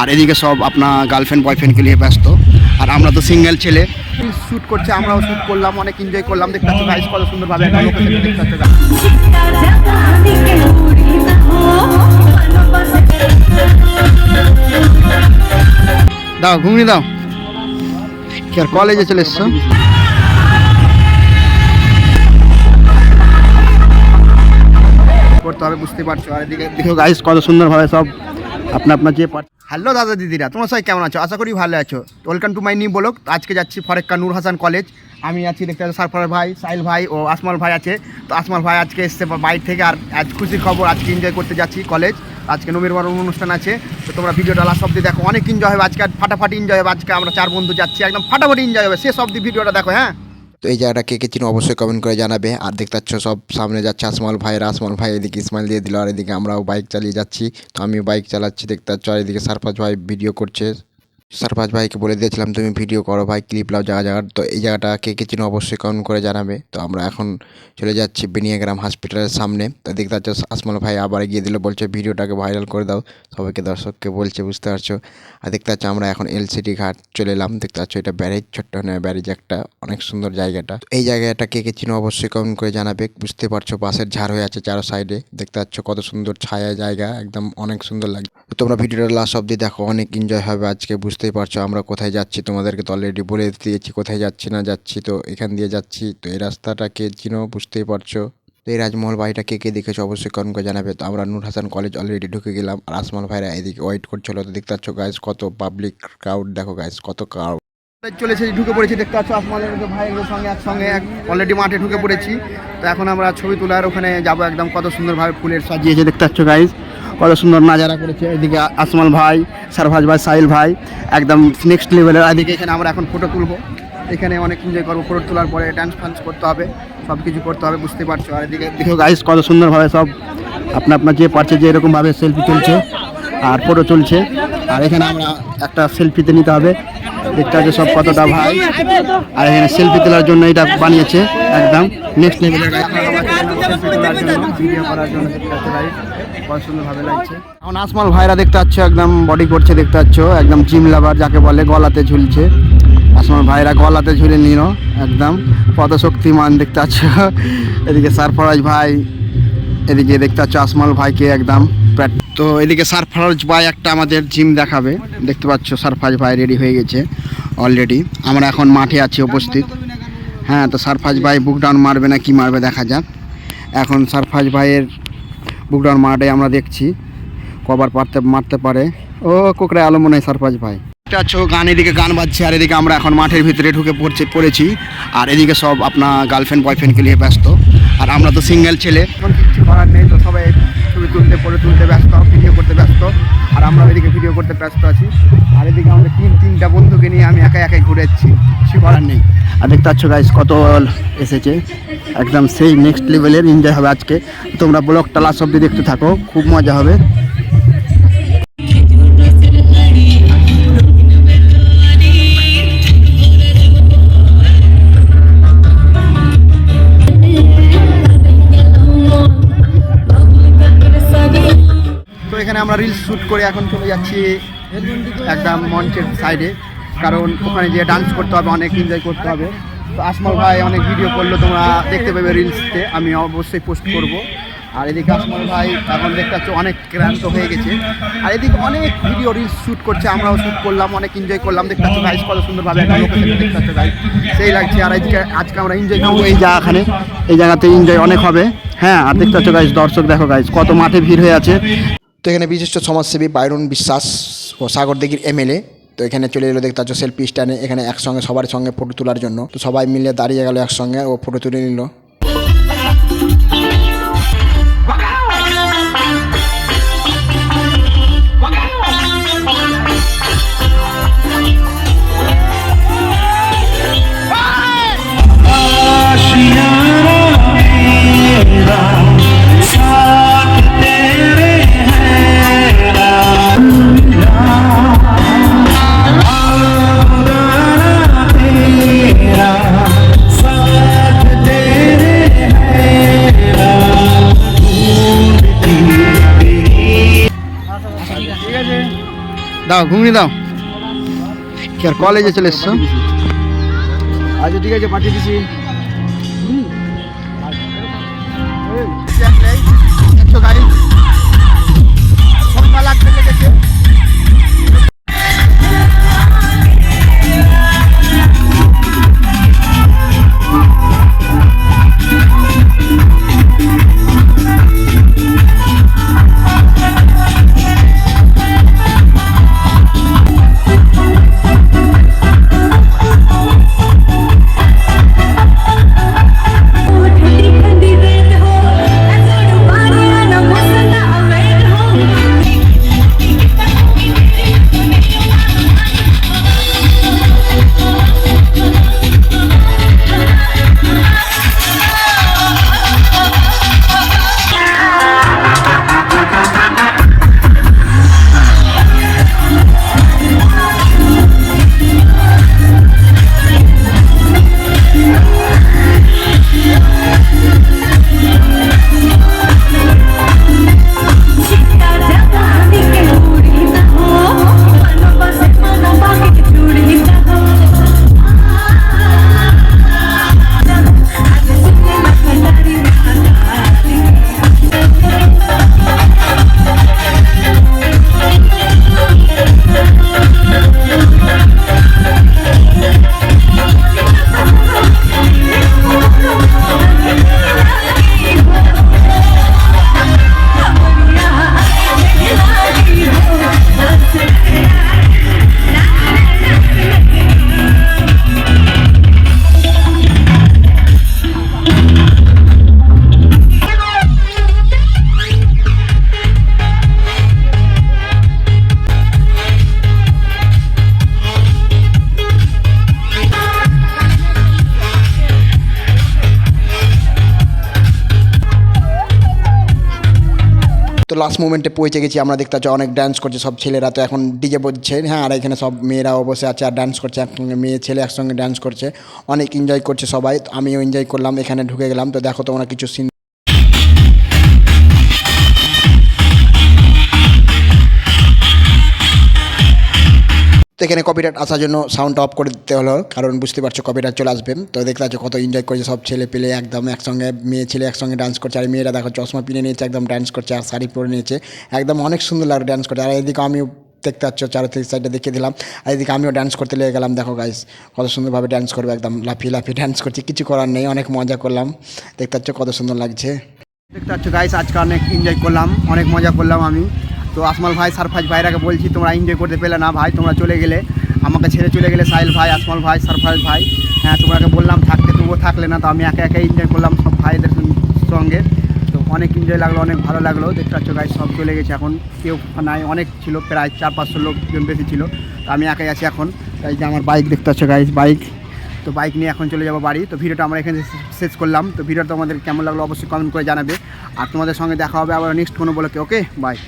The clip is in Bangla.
আর এদিকে সব আপনার গার্লফ্রেন্ড বয়ফ্রেন্ডকে নিয়ে ব্যস্ত। আর আমরা তো সিঙ্গেল ছেলে। শ্যুট করছে আমরাও শ্যুট করলাম অনেক এনজয় করলাম। দেখতে পাচ্ছ গাইস কত সুন্দরভাবে একটা লোকেশন দেখতে পাচ্ছ দাও ঘুমিয়ে দাও। কি আর কলেজে চলে এসছো? করতে হবে বুঝতে পারছ। আর এদিকে দেখো গাইস কত সুন্দরভাবে সব আপনা আপনার যে হ্যালো দাদা দিদিরা, তোমরা সবাই কেমন আছো? আশা করি ভালো আছো। Welcome to my new blog আজকে যাচ্ছি ফরেক্কা নূর হাসান কলেজ আমি আছি দেখতে পাচ্ছি সারফরার ভাই সাইল ভাই ও আসমাল ভাই আছে। তো আসমাল ভাই আজকে এসছে বাইর থেকে আর আজ খুশির খবর, আজকে এনজয় করতে যাচ্ছি কলেজ আজকে নবীর বরণ অনুষ্ঠান আছে। তো তোমরা ভিডিওটা লাস্ট অব্দি দেখো। অনেক এনজয় হবে আজকে আর ফাটাফাটি এনজয় হবে। আজকে আমরা চার বন্ধু যাচ্ছি। একদম ফাটাফাটি এনজয় হবে। শেষ অব্দি ভিডিওটা দেখো হ্যাঁ? তো এই জায়গাটা কে কে চিনো অবশ্যই কমেন্ট করে জানাবে। আর দেখতে পাচ্ছ সব সামনে যাচ্ছে আসমল ভাই আসমল ভাই এদিকে ইসমাইল দিয়ে দিল, আর এদিকে আমরাও বাইক চালিয়ে যাচ্ছি। তো আমিও বাইক চালাচ্ছি, দেখতে পাচ্ছ, আর এদিকে সারফাজ ভাই ভিডিও করছে। সারফাজ ভাইকে বলে দিয়েছিলাম, তুমি ভিডিও করো ভাই ক্লিপ লাও জায়গা তো এই জায়গাটা কে কে চিনো অবশ্যই কমেন্ট করে জানাবে। তো আমরা এখন চলে যাচ্ছি বেনিয়াগ্রাম হসপিটালের সামনে। তো দেখতে পাচ্ছ, আসমল ভাই আবার গিয়ে দিল, বলছে, ভিডিওটাকে ভাইরাল করে দাও। সবাইকে, দর্শককে বলছে, বুঝতে পারছ? আর দেখতে পাচ্ছ, আমরা এখন এলসিডি ঘাট চলে এলাম। দেখতে পাচ্ছ, এটা ব্যারেজ, ছোট্ট নয় ব্যারেজ একটা, অনেক সুন্দর জায়গাটা। এই জায়গাটা কে কে চিনো অবশ্যই কমেন্ট করে জানাবে। বুঝতে পারছ বাসের ঝাড় হয়ে আছে চারো সাইডে দেখতে পাচ্ছ, কত সুন্দর ছায়া জায়গা, একদম অনেক সুন্দর লাগে তোমরা ভিডিওটা লাস্ট অব্দি দেখো, অনেক এনজয় হবে আজকে বুঝতেই পারছ আমরা কোথায় যাচ্ছি, তোমাদেরকে তো অলরেডি বলে দিয়েছি কোথায় যাচ্ছি না যাচ্ছি, তো এখান দিয়ে যাচ্ছি, তো এই রাস্তাটা কে চিনো, বুঝতেই পারছ। তো এই রাজমহল বাড়িটা কে কে দেখেছ অবশ্যই কমেন্ট জানাবে। তো আমরা নূর হাসান কলেজ অলরেডি ঢুকে গেলাম, আর ভাইরা এদিকে ওয়েট করছিল তো দেখতে পাচ্ছ গাইজ কত পাবলিক ক্রাউড দেখো গাইজ কত ক্রাউড চলেছে, ঢুকে পড়েছি, দেখতে পাচ্ছ আসমানের ভাইয়ের সঙ্গে একসঙ্গে, এক অলরেডি মাঠে ঢুকে পড়েছি। তো এখন আমরা ছবি তোলার ওখানে যাব একদম কত সুন্দরভাবে ফুলের সাজিয়েছে, দেখতে পাচ্ছ গাইজ কত সুন্দর নাজারা করেছে। এদিকে আসমাল ভাই সারভাজ ভাই, সাহিল ভাই, একদম নেক্সট লেভেলের এদিকে এখানে আমরা এখন ফটো তুলব। এখানে অনেক এনজয় করব ফটো তোলার পরে ডান্স ফান্স করতে হবে সব কিছু করতে হবে, বুঝতে পারছ। আর এদিকে দেখো গাইস কত সুন্দরভাবে সব আপনা আপনার যে পারছে, যে এরকমভাবে সেলফি তুলছে, আর ফটো তুলছে। আর এখানে আমরা একটা সেলফিতে নিতে হবে। দেখতে সব কতটা ভাই। আর এখানে সেলফি তোলার জন্য এটা বানিয়েছে, একদম নেক্সট লাগছে এখন আসমাল ভাইরা দেখতে পাচ্ছ, একদম বডি করছে দেখতে পাচ্ছ, একদম জিম লাভার যাকে বলে, গলাতে ঝুলছে। আসমাল ভাইরা গলাতে ঝুলে নিল, একদম কত শক্তিমান দেখতে পাচ্ছ। এদিকে সারফরাজ ভাই, এদিকে দেখতে পাচ্ছ আসমাল ভাইকে একদম তো এদিকে সারফারাজ ভাই একটা আমাদের জিম দেখাবে। দেখতে পাচ্ছ সারফাজ ভাই রেডি হয়ে গেছে অলরেডি আমরা এখন মাঠে আছি উপস্থিত। হ্যাঁ তো সারফাজ ভাই বুক ডাউন মারবে না, কি মারবে দেখা যাক। এখন সারফাজ ভাইয়ের বুক ডাউন মারটাই আমরা দেখছি। কবার পারতে, মারতে পারে। ও কোকরে আলো মনে হয় সারফাজ ভাই। ও গান এদিকে গান বাজছে, আর এদিকে আমরা এখন মাঠের ভিতরে ঢুকে পড়ছে, পড়েছি। আর এদিকে সব আপনার গার্লফ্রেন্ড বয়ফ্রেন্ডকে নিয়ে ব্যস্ত। আর আমরা তো সিঙ্গেল ছেলে। কিছু করার নেই, তো সবাই করতে ব্যস্ত আছি। আর এদিকে আমরা তিন তিনটা বন্ধুকে নিয়ে আমি একা একাই ঘুরে যাচ্ছি। কিছু করার নেই। আর দেখতে পাচ্ছ গাইস কত এসেছে। একদম সেই নেক্সট লেভেলের এনজয় হবে আজকে। তোমরা ব্লগটা লাস্ট অব্দি দেখতে থাকো, খুব মজা হবে। এখানে আমরা রিলস শ্যুট করে এখন চলে যাচ্ছি একদম মঞ্চের সাইডে কারণ ওখানে যে ডান্স করতে হবে, অনেক এনজয় করতে হবে। তো আসমল ভাই অনেক ভিডিও করল, তোমরা দেখতে পাবে রিলসতে আমি অবশ্যই পোস্ট করব। আর এদিকে আসমল ভাই এখন দেখতে পাচ্ছ অনেক ক্লান্ত হয়ে গেছে। আর এদিকে অনেক ভিডিও রিলস শ্যুট করছে, আমরাও শ্যুট করলাম, অনেক এনজয় করলাম। দেখতে পাচ্ছ গাইস কত সুন্দরভাবে একটা লোকেশন দেখতে পাচ্ছ গাইস সেই লাগছে, আর আজকে আজকে আমরা এনজয় করব এই জায়গাখানে এই জায়গাতে এনজয় অনেক হবে। হ্যাঁ আর দেখতে পাচ্ছ গাইস দর্শক, দেখো গাইস কত মাঠে ভিড় হয়ে আছে। তো এখানে বিশিষ্ট সমাজসেবী বাইরন বিশ্বাস ও সাগর দিঘির এমএলএ। তো এখানে চলে এলো দেখতে সেলফি স্ট্যান্ডে। এখানে একসঙ্গে সবার সঙ্গে ফটো তোলার জন্য। তো সবাই মিলে দাঁড়িয়ে গেলো একসঙ্গে ও ফটো তুলে নিল। দাও ঘুমিয়ে দাও। কি আর কলেজে চলে এসছো? আচ্ছা ঠিক আছে পাঠিয়ে দিছি। দেখছ গাড়ি লাস্ট মোমেন্টে পৌঁছে গেছি, আমরা দেখতে পাচ্ছি অনেক ডান্স করছে, সব ছেলেরা তো এখন ডিজে বলছে হ্যাঁ আর এখানে সব মেয়েরাও বসে আছে আর ডান্স করছে, একসঙ্গে মেয়ে, ছেলে একসঙ্গে ডান্স করছে, অনেক এনজয় করছে সবাই আমিও এনজয় করলাম, এখানে ঢুকে গেলাম, তো দেখো তোমরা কিছু সিন এখানে কপিরাইট আসার জন্য সাউন্ড অফ করে দিতে হলো, কারণ বুঝতে পারছ কপিরাইট চলে আসবে। তো দেখতে পাচ্ছ কত এনজয় করছে সব ছেলে পেলে, একদম একসঙ্গে মেয়ে ছেলে একসঙ্গে ডান্স করছে, আর মেয়েরা দেখো চশমা পিনে নিয়েছে, একদম ডান্স করছে, আর শাড়ি পরে নিয়েছে। একদম অনেক সুন্দর লাগে ডান্স করছে আর এদিকে আমিও দেখতে পাচ্ছ চারিদিক সাইডে দেখিয়ে দিলাম। আর এদিকে আমিও ডান্স করতে লেগে গেলাম, দেখো গাইস কত সুন্দরভাবে ডান্স করবে, একদম লাফিয়ে লাফিয়ে ডান্স করছি, কিছু করার নেই, অনেক মজা করলাম। দেখতে পাচ্ছ কত সুন্দর লাগছে। দেখতে পাচ্ছ গাইস আজকে অনেক এনজয় করলাম, অনেক মজা করলাম আমি। তো আসমাল ভাই, সারফাজ ভাইরাকে বলছি, তোমরা এনজয় করতে পেলে না ভাই, তোমরা চলে গেলে। আমাকে ছেড়ে চলে গেলে সাহিল ভাই, আসমাল ভাই, সারফাজ ভাই। হ্যাঁ তোমাকে বললাম, থাকতে তবুও থাকলে না, তো আমি একা একা এনজয় করলাম সব ভাইদের সঙ্গে। তো অনেক এনজয় লাগল, অনেক ভালো লাগল। দেখতে পাচ্ছ গাইস সব চলে গেছে এখন। কেউ নাই, অনেক ছিল, প্রায় চার পাঁচশো লোকজন বেশি ছিল। তো আমি একাই আছি এখন। তাই যে আমার বাইক দেখতে পাচ্ছ গাইস বাইক তো বাইক নিয়ে এখন চলে যাব বাড়ি। তো ভিডিওটা আমরা এখানে শেষ করলাম। তো ভিডিওটা তোমাদের কেমন লাগল অবশ্যই কমেন্ট করে জানাবে। আর তোমাদের সঙ্গে দেখা হবে আবার নেক্সট কোনো বলে ওকে বাই